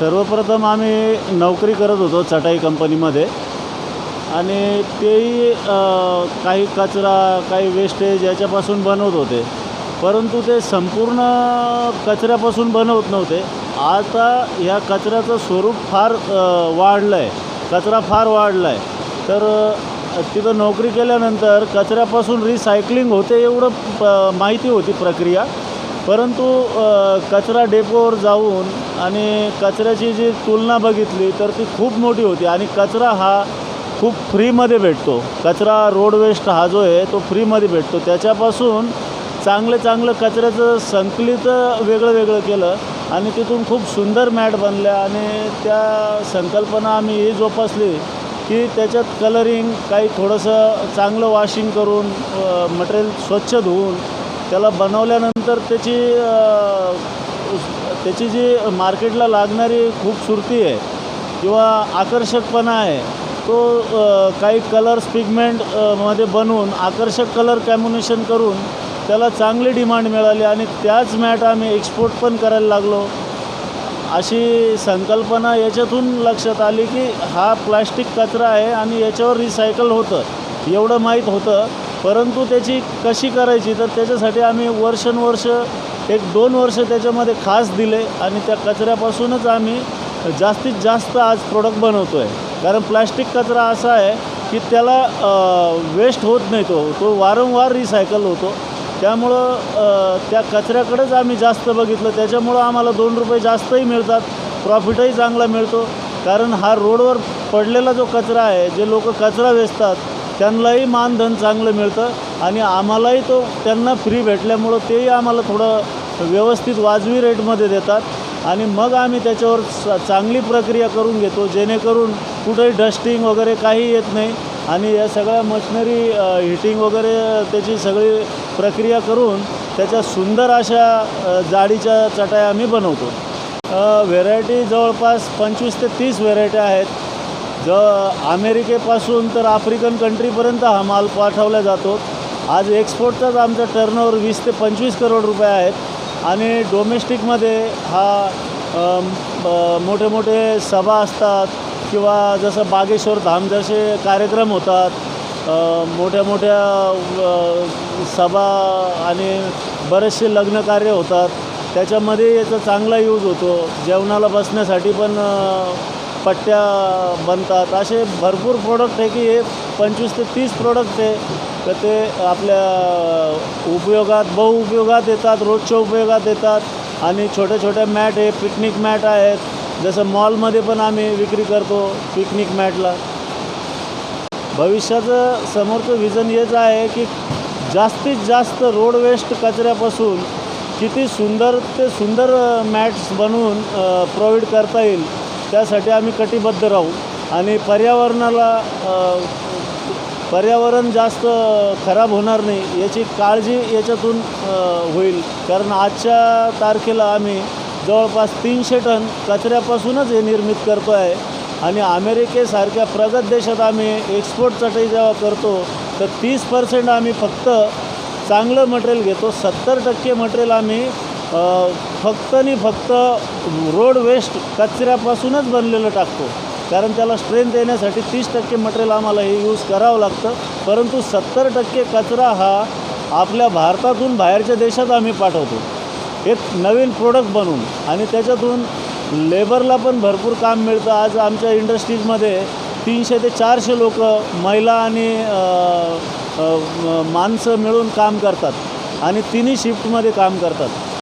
सर्वप्रथम आम्ही नोकरी करत होतो चटाई कंपनीमध्ये. आणि तेही काही कचरा काही वेस्टेज याच्यापासून बनवत होते. परंतु ते संपूर्ण कचऱ्यापासून बनवत नव्हते. आता ह्या कचऱ्याचं स्वरूप फार वाढलं आहे कचरा फार वाढला आहे तर तिथं नोकरी केल्यानंतर कचऱ्यापासून रिसायकलिंग होते एवढं प माहिती होती प्रक्रिया. परंतु कचरा डेपोवर जाऊन आणि कचऱ्याची जी तुलना बघितली तर ती खूप मोठी होती. आणि कचरा हा खूप फ्रीमध्ये भेटतो. कचरा रोड वेस्ट हा जो आहे तो फ्रीमध्ये भेटतो. त्याच्यापासून चांगलं चांगलं कचऱ्याचं संकलित वेगळं वेगळं केलं आणि तिथून खूप सुंदर मॅट बनल्या आणि त्या संकल्पना आम्ही ही जोपासली की त्याच्यात कलरिंग काही थोडंसं चांगलं वॉशिंग करून मटेरियल स्वच्छ धुवून त्याला बनवल्यानंतर त्याची त्याची जी मार्केटला लागणारी खूपसुरती आहे किंवा आकर्षकपणा आहे तो काही कलर्स पिगमेंटमध्ये बनवून आकर्षक कलर कॅम्बिनेशन करून त्याला चांगली डिमांड मिळाली आणि त्याच मॅट आम्ही एक्सपोर्ट पण करायला लागलो. अशी संकल्पना याच्यातून लक्षात आली की हा प्लास्टिक कचरा आहे आणि याच्यावर रिसायकल होतं एवढं माहीत होतं. परंतु त्याची कशी करायची तर त्याच्यासाठी आम्ही वर्षानुवर्ष एक दोन वर्ष त्याच्यामध्ये खास दिले आणि त्या कचऱ्यापासूनच आम्ही जास्तीत जास्त आज प्रोडक्ट बनवतो आहे कारण प्लॅस्टिक कचरा असा आहे की त्याला वेस्ट होत नाही तो. तो वारंवार रिसायकल होतो. त्यामुळं त्या कचऱ्याकडेच आम्ही जास्त बघितलं. त्याच्यामुळं आम्हाला दोन रुपये जास्तही मिळतात. प्रॉफिटही चांगला मिळतो. कारण हा रोडवर पडलेला जो कचरा आहे जे लोक कचरा वेचतात त्यांनाही मानधन चांगलं मिळतं आणि आम्हालाही तो त्यांना फ्री भेटल्यामुळं तेही आम्हाला थोडं व्यवस्थित वाजवी रेटमध्ये देतात. आणि मग आम्ही त्याच्यावर च चांगली प्रक्रिया करून घेतो जेणेकरून कुठेही डस्टिंग वगैरे काही येत नाही. आणि या सगळ्या मशिनरी हिटिंग वगैरे त्याची सगळी प्रक्रिया करून त्याच्या सुंदर अशा जाडीच्या चटाया आम्ही बनवतो. व्हेरायटी जवळपास पंचवीस ते तीस व्हेरायट्या आहेत. ज अमेरिकेपासून तर आफ्रिकन कंट्रीपर्यंत हा माल पाठवला जातो. आज एक्सपोर्टचाच आमचा टर्नओव्हर वीस ते पंचवीस करोड रुपये आहेत. आणि डोमेस्टिकमध्ये हा ब- मोठे मोठे सभा असतात किंवा जसं बागेश्वर धाम जसे कार्यक्रम होतात मोठ्या मोठ्या सभा आणि बरेचसे लग्न कार्य होतात. त्याच्यामध्ये याचा चांगला यूज होतो. जेवणाला बसण्यासाठी पण पट्ट्या बनतात. असे भरपूर प्रोडक्ट आहे की हे पंचवीस ते तीस प्रोडक्ट आहे. तर ते आपल्या उपयोगात बहुउपयोगात येतात रोजच्या उपयोगात येतात. आणि छोट्या छोट्या मॅट आहे पिकनिक मॅट आहेत. जसं मॉलमध्ये पण आम्ही विक्री करतो पिकनिक मॅटला भविष्याचं समोरचं विजन हेच आहे की जास्तीत जास्त रोड वेस्ट कचऱ्यापासून किती सुंदर ते सुंदर मॅट्स बनवून प्रोव्हाइड करता येईल. त्यासाठी आम्ही कटिबद्ध राहू. आणि पर्यावरणाला पर्यावरण जास्त खराब होणार नाही याची काळजी याच्यातून होईल. कारण आजच्या तारखेला आम्ही जवळपास तीनशे टन कचऱ्यापासूनच हे निर्मित करतो आहे आणि अमेरिकेसारख्या प्रगत देशात आम्ही एक्सपोर्ट चटई जेव्हा करतो तर तीस पर्सेंट आम्ही फक्त चांगलं मटेरियल घेतो. सत्तर टक्के मटेरियल आम्ही फक्त आणि फक्त रोड वेस्ट कचऱ्यापासूनच बनलेलं टाकतो. कारण त्याला स्ट्रेंथ येण्यासाठी तीस टक्के मटेरियल आम्हाला हे यूज करावं लागतं. परंतु सत्तर टक्के कचरा हा आपल्या भारतातून बाहेरच्या देशात आम्ही पाठवतो. एक नवीन प्रोडक्ट बनवून आणि त्याच्यातून लेबरला पण भरपूर काम मिळतं. आज आमच्या इंडस्ट्रीजमध्ये तीनशे ते चारशे लोक महिला आणि माणसं मिळून काम करतात. आणि तिन्ही शिफ्टमध्ये काम करतात.